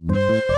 Música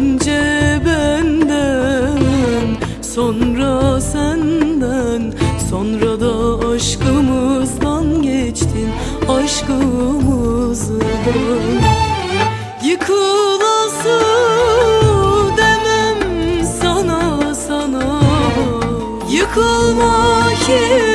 Önce benden sonra senden. Sonra da aşkımızdan geçtin aşkımızdan. Yıkılası demem sana sana. Yıkılma ki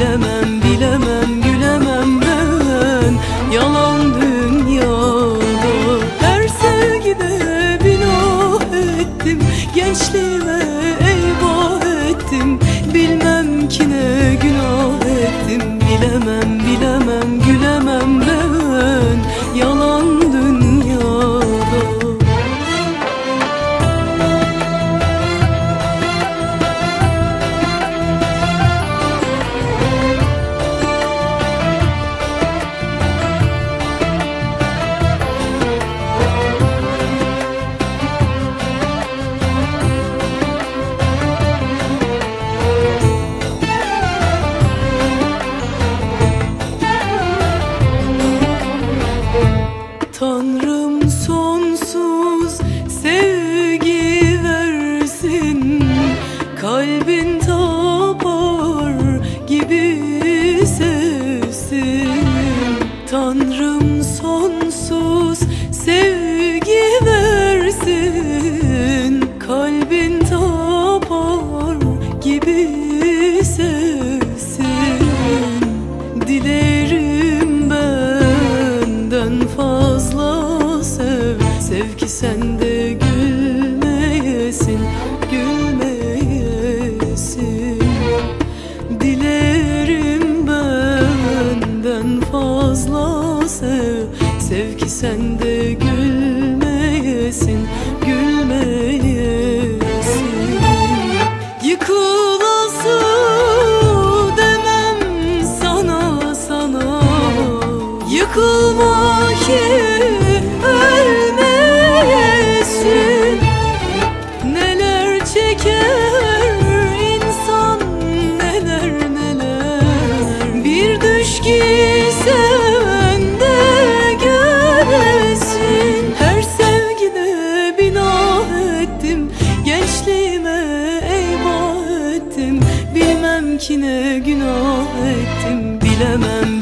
bilemem. Sevki sende gülmeyesin, gülmeyesin. Dilerim benden fazla sev Sevki sende gülmeyesin, gülmeyesin. Seninkine günah ettim bilemem